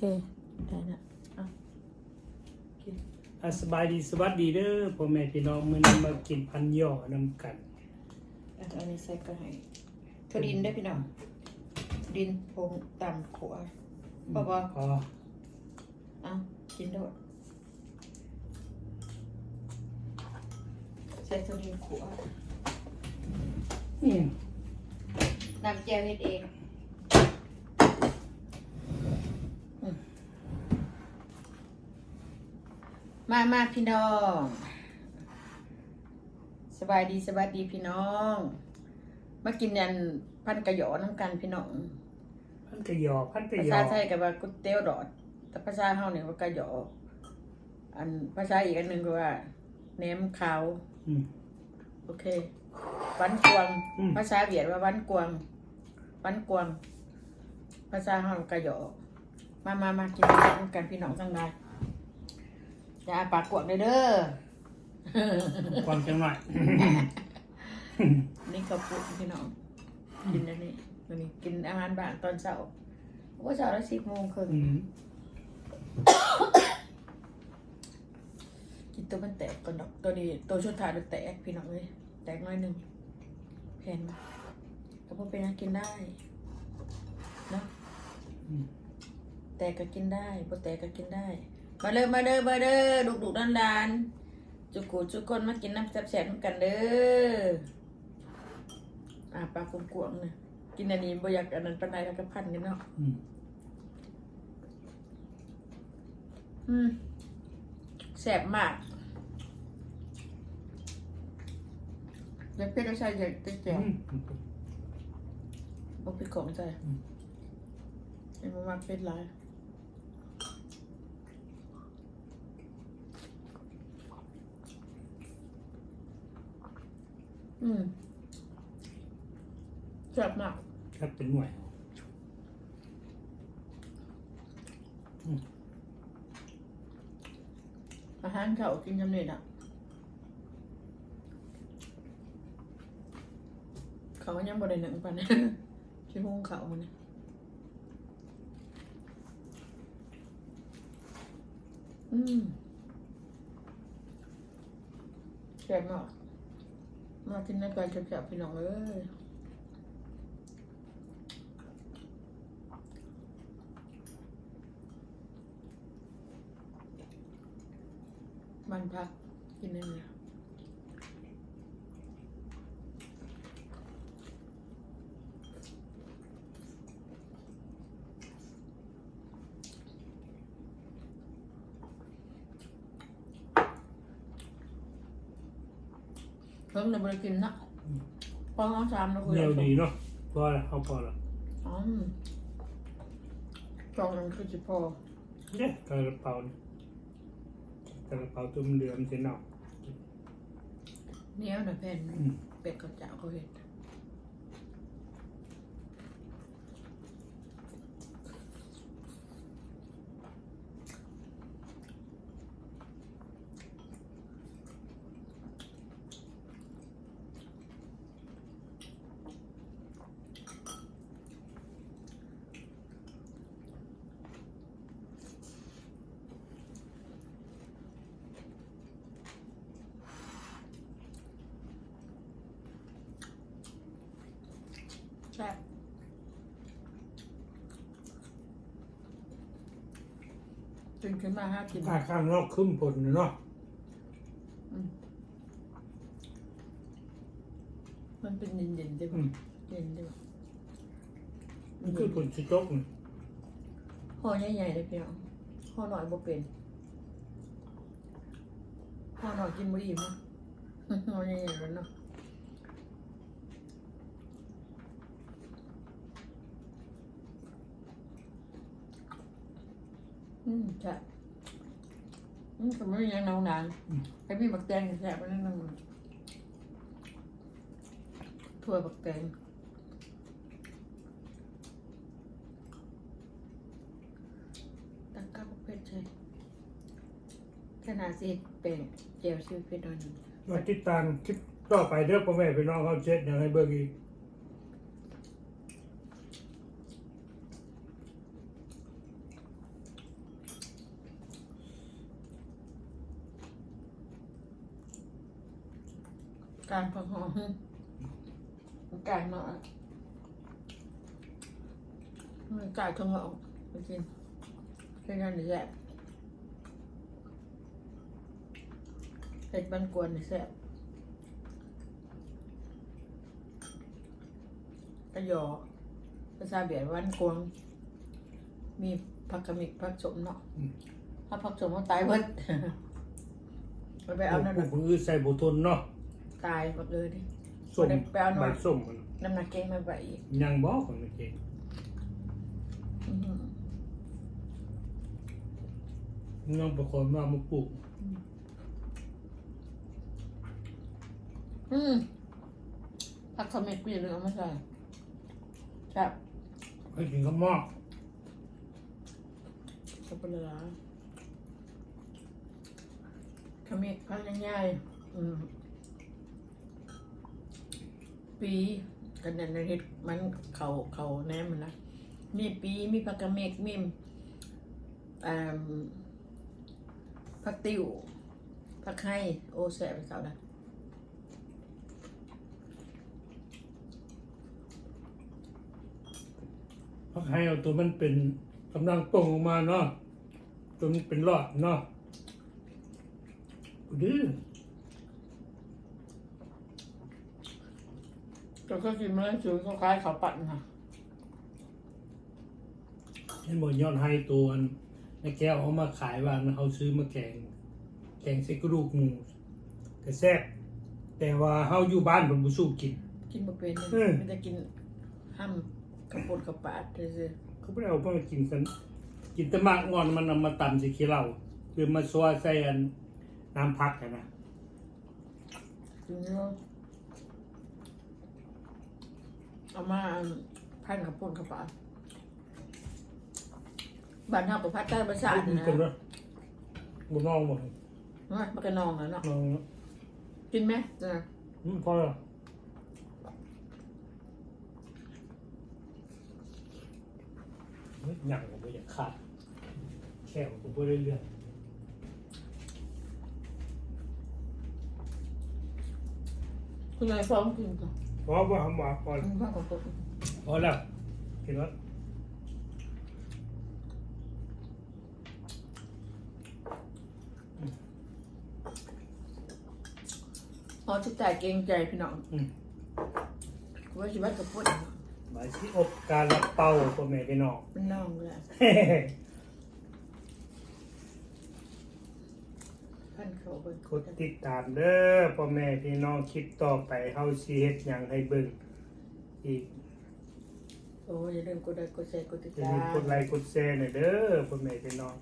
เค ได้นะเอากินอะสบายดีสวัสดีเด้อพ่อแม่พี่น้องมื้อนี้มากินพันย่อนำกันเอาอันนี้ใส่ก็ให้ถั่วดินได้อพี่น้องถั่วดินผงตำขัวพอบ่พอเอากินโดดใส่ถั่วดินขัวอืมน้ำแจ่วเฮ็ดเองอืม มามาพี่น้อง สบายดีสบายดีพี่น้อง มากินยันพันกระหยอน้ำกันพี่น้อง พันกระยอพันกระภายอ ษาไทยกับว่าก๋วยเตี๋ยวดอด แต่ภาษาเฮาเนี่ยว่ากระหยออันภาษาอีกอันหนึ่งก็ว่าแหนมขาวอืมโอเควันกวางอืม ภาษาเวียดว่าวันกวางวันกวางภาษาเฮากระหยอมามามากินกันกันพี่น้องทั้งหลาย อย่าอาปากกวางเลยเด้อความจังหน่อย นี่ก็ปุ๊บพี่น้อง กินอันนี้วันนี้กินอาหารบ้านตอนเช้าว่าเช้าละสิบโมงครึ่งอืมกินตัวมันแตกก่อนดอกตัวนี้ตัวชุดท้ายมันแตกพี่น้องเลยแตกน้อยหนึ่งแพนมาแล้วพอเป็นยังกินได้เนาะอืม แตกก็กินได้พอแตกก็กินได้ มาเด้อมาเด้อมาเด้อดุกดุกดันดานจุกกูจุกคนมากินน้ำแซ่บๆกันเด้ออ่าปลากกวงๆเนี่ยกินอันนี้บ่อยากอันนั้นปานใดแล้วก็พันกันเนาะอืมอืมแซ่บมากเดี๋ยวเพื่อนเราใช้เยอะติ๊กเจียวอืมบอกพี่ของใจอืมไอ้มามาเป็นไร อืมแซ่บมากครับเป็นหน่วยอาหารเขากินจำเน็ดอะ เขายังบ่ได้หนึ่งปันชิพุงเขามันยอืมแซ่บมาก มากินในไก่จับๆพี่น้องเอ้ยมันพักกินได้ไหมเพิ่งจะไปกินนะพอน้องชามนะคุยแนวดีเนาะพอละเอาพอละอ๋อจองนั้นคือจะพอเนี่ยกระเป๋าเนี่ยกระเป๋าตุ้มเหลือมเสียเนาะเนี้ยนะแผ่นอืมเป็ดกับเจ้าเขาเห็น แซ่บตื่นขึ้นมาห้ากิน ถ้าข้างนอกขึ้นผลเนาะมันเป็นเย็นๆใช่อืปะมเย็นใช่ปะมันคือผลชิจกนี่ห่อใหญ่ๆเลยพี่น้องห่อหน่อยบ่เป็นห่อหน่อยกินบ่อิ่มนะห่อใหญ่ๆแล้วเนาะ อืมใช่อืมก็ไม่ยังนองนานๆไอ้พี่บักแตงแซ่บไปนั่นนึงถั่วบักแตงตั้งก้าวบักเพชรใช่ขนาดสิเป็นเจลชื่อเพชรดอนมาติดตามคลิปต่อไปเด้อพ่อแม่พี่น้องเขาเช็ดอย่างให้เบิกอีก การผักหอมกลางเนาะมันกลายทงออกไปกินแค่นั้นแหละเผ็ดบันกวนนี่แซ่บกระยอภาษาเบียดวันกวง มีผักกะมิกผักสมเนาะถ้าผักสมมันตายเบิดไปไปเอานั่นผู้น่ะผู้อื่นใส่บุทนเนาะ ตายหมดเลยดิ ส้มไปเอาหน่ใบอยส้มมันน้ำหนักเก่งไม่ไหวอีกยังบ่ของมันเองอื้อหือน้องประคองมามาปลูกอืมผักสมิกปีหนึ่งเอามาใส่ครับให้กินข้าวหม้อก็เป็นละขมิกผักใหญ่ๆอืม ปีกันนันนะเฮ็ดมันเขาเขาแนมมันนะมีปีมีผักกะเมกมีอ่าผักติวผักไข่โอแซ่บไปเสานะพักให้เอาตัวมันเป็นกำลังตรงออกมาเนาะตัวมันเป็นรอดเนาะดื้อ ก็ก็กินมาแล้วซื้อก็คล้ายเขาวปั่นค่ะเห็นบ่ยอดให้ตัวอันในแก้วเอามาขายว่าเขาซื้อมาแกง แกงใส่กระดูกหมูก็แซ่บแต่ว่าเฮาอยู่บ้านผมบ่สู้กิน กินมาเป็นเออ มันจะกินห้ามกระปุกกระปาดเลยเขาไม่ได้เอามากินกันกินแต่มากงอนมันเอามาตำใส่ขี้เหล้าคือมาซัวใส่อันน้ำพักกันนะกินเนาะ เอามาพันกระปุกกระปาดบ้านเฮาประพัดใต้ประสาทกินะนกันว่าบุน้องหมดว่ามันก็นองแล้วเนาะน้องกินไหมจ้ะอืมพอแล้วเฮ้ยหนังผมไม่อยากขาดแค่ผมไปเรื่อยคุณยายฟ้องกินก่อนๆ พอว่าทำมาพอนข้าวกระปุกพอแล้วกินแล้วพอชุดแต่เกรงใจพี่น้องอืมกูว่าชีวิตกระปุกหมายที่อบการรับเป้าพ่อแม่พี่น้องมันน่องเลย พันเขาไปกดติดตามเด้อพ่อแม่พี่น้องคลิปต่อไปเฮาสิเฮ็ดหยังให้เบิ่งอีกโอ้ยอย่าลืมกดไลค์กดแชร์กดติดอย่าตาลืมมกดไลค์กดแชร์หน่อยเด้อพ่อแม่พี่น้อง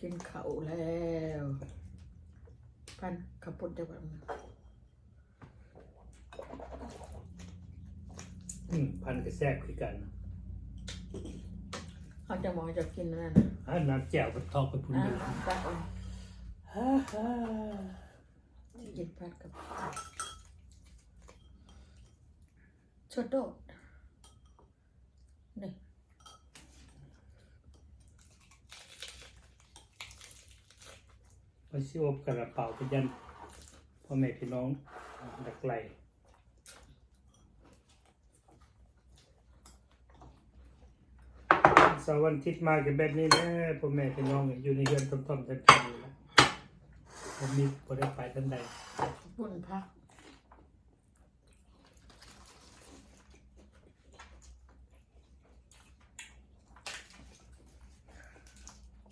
กินเขาวแล้วพันขับปุ่นจะแบบอืมพันก็แซ่บคือกัน เขาจะมองจะกินนั่นนะอ่าน้ำแจ่วกับทอกกับพุ่นอ่าเด้อตักเอาฮ่าฮ่าที่กินพัดกับชดโดดนี่ไปสิอบกระเป๋าไปยันพ่อแม่พี่น้องดักไหลเสาร์วันทิตมากับแบบนี้แหละพ่อแม่พี่น้องอยู่ในเรือนต้อมๆกันๆอยู่แล้วผมมีบ่ได้ไปทันใดปุ่นพัก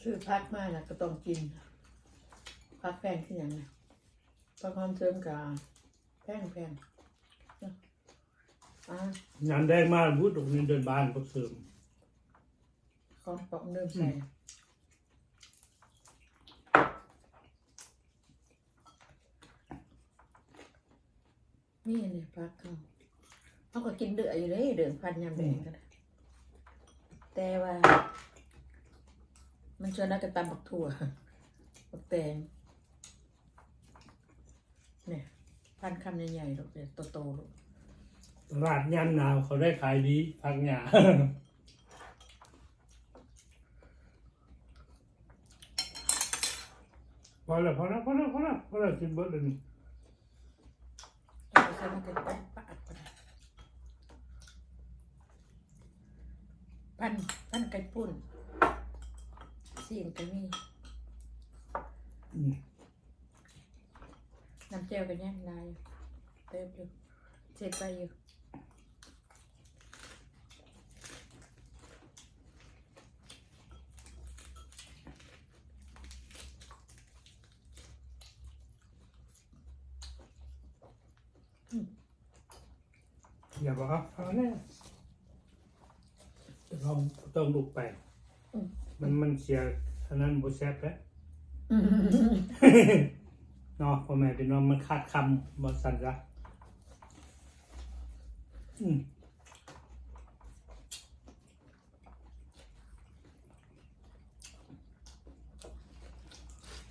ชื่อพักมาแล้วก็ต้องกิน พักแพงขึ้นอย่างไรพักความเสริมกับแพงแพงอ่างานแดงมากพูดตรงนี้เดินบ้านก็เสริม ของปอกเริ่มใส่นี่เนี่ยพักเขาเขาก็กินเดืออยู่เลยเดือพันยำแดงกันนะแต่ว่า มันชวนนักกระตำบักถั่วบักแตงเนี่ยพันคำใหญ่ๆหรอกเนี่ยโตๆหรอกตลาดยามหนาวเขาได้ขายดีพักหยา ออแล้วพอแล้วพอแล้วพอแล้วพอแล้วกินเบิดเลยนี่เอาไปใส่มาเต็มไปปะอัดไปปั้นปั้นไก่ปุ่นสีนก็มีอืมน้ำเจียวกันยังลายเติมอยู่เสร็จไปอยู่ อย่าบอกเอาเอาแน่ต้องต้องลุกไปมันมันเสียอันนั้นบ่แซ่บแล้ว เนาะพ่อแม่พี่น้องมันขาดคำบ่สั่นซะอืม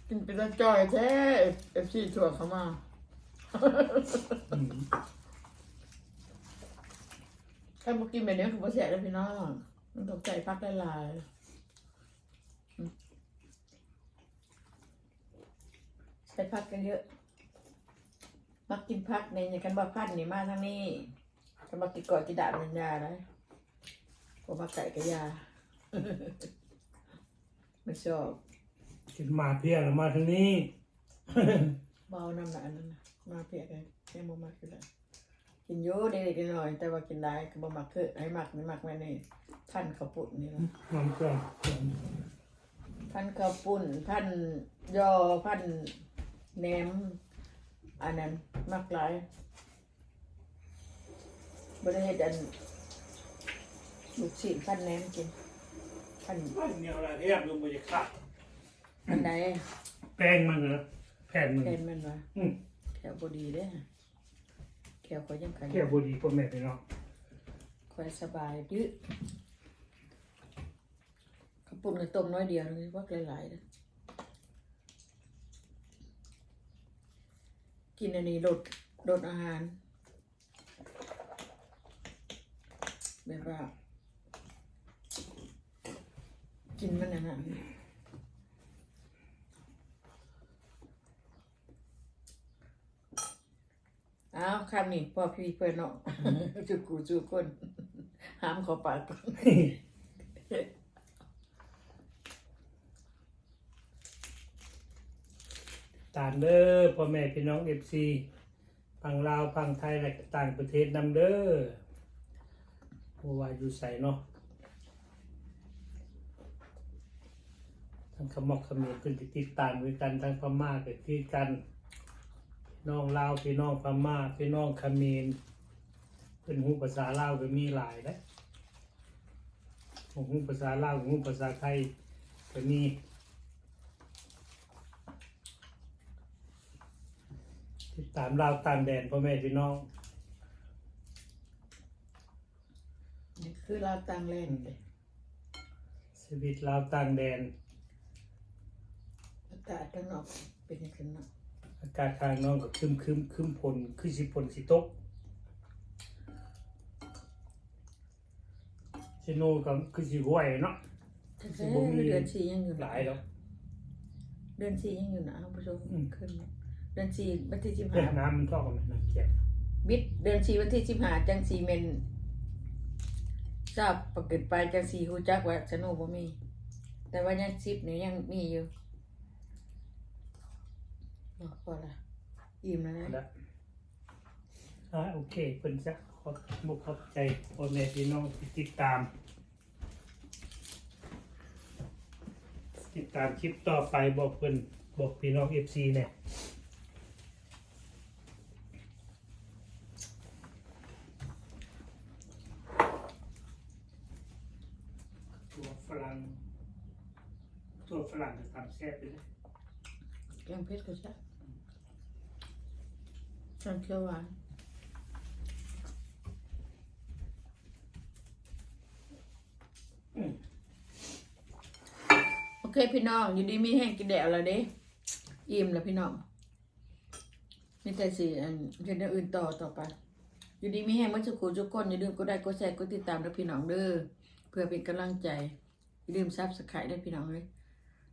กินเป็นตะจอยแท้เอฟซีถั่วเขามา อืม ถ้าเมื่อกี้แบบนี้คือภาษาแล้วพี่น้องมันตกใจพักได้หลายๆอืมใส่พักกันเยอะ มักกินพักในอย่างกันบ่พันนี่มาทางนี้กันมากินก่อนกินดาบเป็นยาได้ผมมาไก่กับยาไม่ชอบกินมาเพียแล้วมาทางนี้เบาน้ำหนักนั่นนะมาเพียกันแค่บ่มากคือไร กินเยอะเด็กๆน้อยๆแต่ว่ากินได้ก็บ่มักคือไอ้มักไม่มักแม่นี่พันข้าวปุ้นนี่นะน้ำเครื่องพันข้าวปุ้นพันยอพันแหนมอันนั้นมักหลายบริเฮ็ดอันลูกชิ้นพันแหนมกินพันไม่เหนียวอะไรเทียบลงไปจะขาดอันใดแป้งมันเหรอแผ่นมันแค่นมันวะอืมแถวบดีเด้อ แถวก็ยังกันแค่บดีพ่อแม่พี่น้องคอยสบายดื้อข้าวปุ้นก็ต้มน้อยเดียวเลยว่าหลายๆเลยกินอันนี้ลดลดอาหาร แบบว่ากินมันนั่นน่ะ อ้าวคำนี้พอพี่เพื่อนเนาะจุกูจุคนห้ามเขาปากก่อนตามเด้อพ่อแม่พี่น้องเอฟซีพังลาวพังไทยและก็ต่างประเทศนำเด้อบ่ว่าอยู่ใส่เนาะทั้งขมอกเขมรเพิ่นสิติดตามด้วยกันทั้งพม่าก็คือกันพี่ น้องลาวพี่น้องพม่าพี่น้องเขมรเพิ่นฮู้ภาษาลาวก็มีหลายเด้อฮู้ภาษาลาวฮู้ภาษาไทยก็มีติดตามเราวต่างแดนพ่อแม่พี่น้องนี่คือเราตังเล่นเลยชีวิตเราวต่างแดนอากาศข้างนอกเป็นยังไงเนาะ อากาศข้างน้องก็ครึมครึมครึมพลคือสิพลสิตกสิโนก็คือสิห้วยเนาะแต่สิบ่มีเดือนสี่ยังอยู่หลายแล้ว เดือนสี่ยังอยู่นะคุณผู้ชมอืม ขึ้นเนาะเดือนสี่วันที่สิบเอ้ยห้าน้ำมันท่อกันไหมน้ำเกียบบิดเดือนสี่วันที่สิบห้าจังสี่เมนทราบประกาศไปจังสี่ฮู้จักว่าสนุบ่มี แต่ว่ายังสิบนี่ยังมีอยู่ บอกพอละอิ่มแล้วนะแล้วอ่าโอเคเพิ่นจะขอบมุกขอบใจพ่อแม่พี่น้องที่ติดตาม ติดตามคลิปต่อไปบอกเพิ่นบอกพี่น้องเอฟซีเนี่ยตัวฝรั่งตัวฝรั่งจะทำแซ่บไปเลย แกงเผ็ดก็ใช่ แกงเขียวหวานโอเคพี่น้อง อยู่ดีมีแห้งกินแดดแล้วเด้อิ่มแล้วพี่น้องมีแต่สิอันเรื่องอื่นต่อต่อไป อยู่ดีมีแห้งเมื่อสักครู่ทุกคนอย่าลืมกดไลค์กดแชร์กดติดตามด้วพี่น้องเด้อเพื่อเป็นกำลังใจ อย่าลืมซับสไครต์ด้วยพี่น้องเลย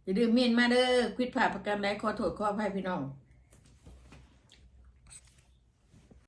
อย่าดื้อเมียนมาเด้อควิดผ่าประกันใดขอโทษขออภัยพี่น้อง